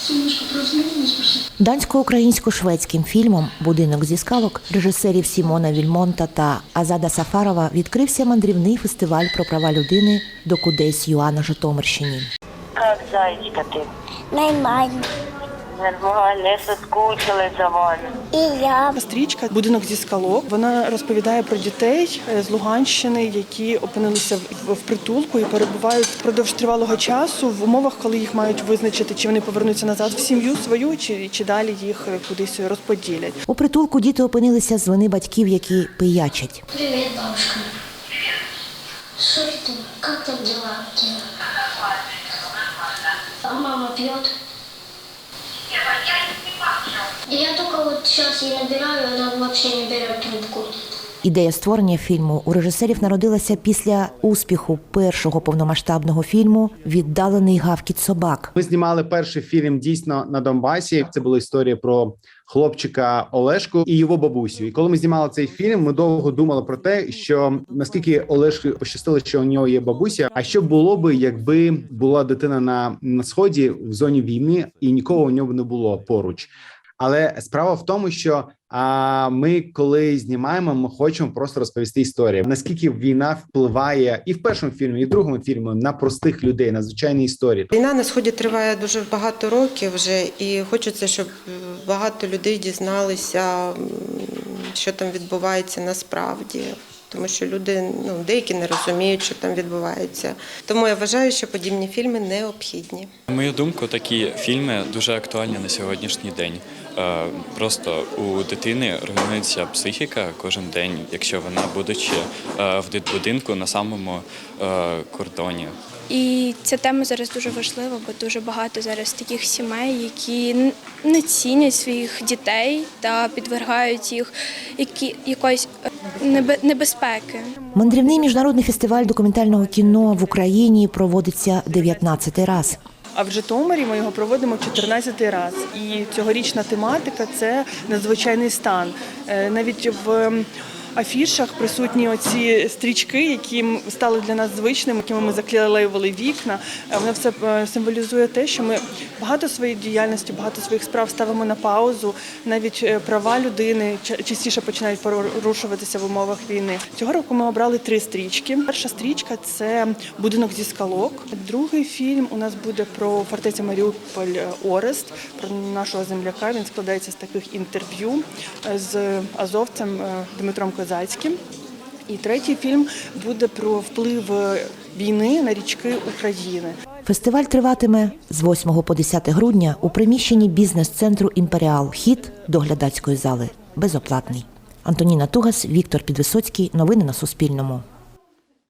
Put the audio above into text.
Сонечко проснулось. Дансько-українсько-шведським фільмом Будинок зі скалок режисерів Сімона Вільмонта та Азада Сафарова відкрився мандрівний фестиваль про права людини до Кудесь Юана Житомирщині. Як зайчка ти? Нормально. Нормально, я соскучилась за вами. І я. Стрічка Будинок зі скалок. Вона розповідає про дітей е, з Луганщини, які опинилися в, в притулку і перебувають впродовж тривалого часу в умовах, коли їх мають визначити, чи вони повернуться назад в сім'ю свою, чи, чи далі їх е, кудись розподілять. У притулку діти опинилися з вини батьків, які пиячать. Привет, бабушка. Что ты? Как там тебя? А мама пьет? Я только вот сейчас ей набираю, она вообще не берет трубку. Ідея створення фільму у режисерів народилася після успіху першого повномасштабного фільму Віддалений гавкіт собак. Ми знімали перший фільм дійсно на Донбасі. Це була історія про хлопчика Олешку і його бабусю. І коли ми знімали цей фільм, ми довго думали про те, що наскільки Олешку пощастило, що у нього є бабуся. А що було би, якби була дитина на, на сході в зоні війни, і нікого у нього не було поруч. Але справа в тому, що а ми, коли знімаємо, ми хочемо просто розповісти історію. Наскільки війна впливає і в першому фільмі, і в другому фільмі на простих людей, на звичайні історії. Війна на сході триває дуже багато років вже, і хочеться, щоб багато людей дізналися, що там відбувається насправді. Тому що люди ну деякі не розуміють, що там відбувається. Тому я вважаю, що подібні фільми необхідні. На мою думку, такі фільми дуже актуальні на сьогоднішній день. Е, Просто у дитини руйнується психіка кожен день, якщо вона, будучи е, в дитбудинку на самому е, кордоні. І ця тема зараз дуже важлива, бо дуже багато зараз таких сімей, які не цінять своїх дітей та підвергають їх які, якоїсь е, небезпеки. Мандрівний міжнародний фестиваль документального кіно в Україні проводиться 19 раз. А в Житомирі ми його проводимо 14 раз. І цьогорічна тематика це надзвичайний стан. Е, Навіть в афішах присутні оці стрічки, які стали для нас звичними, якими ми заклеювали вікна. Е, Воно все е, символізує те, що ми багато своєї діяльності, багато своїх справ ставимо на паузу. Навіть е, права людини частіше починають порушуватися в умовах війни. Цього року ми обрали три стрічки. Перша стрічка це будинок зі скалок. Другий фільм у нас буде про фортецю Маріуполь Орест, про нашого земляка. Він складається з таких інтерв'ю з азовцем Дмитром Козацьким. І третій фільм буде про вплив е, війни на річки України. Фестиваль триватиме з 8 по 10 грудня у приміщенні бізнес-центру Імперіал. Хід до глядацької зали безоплатний. Антоніна Тугас, Віктор Підвисоцький. Новини на Суспільному.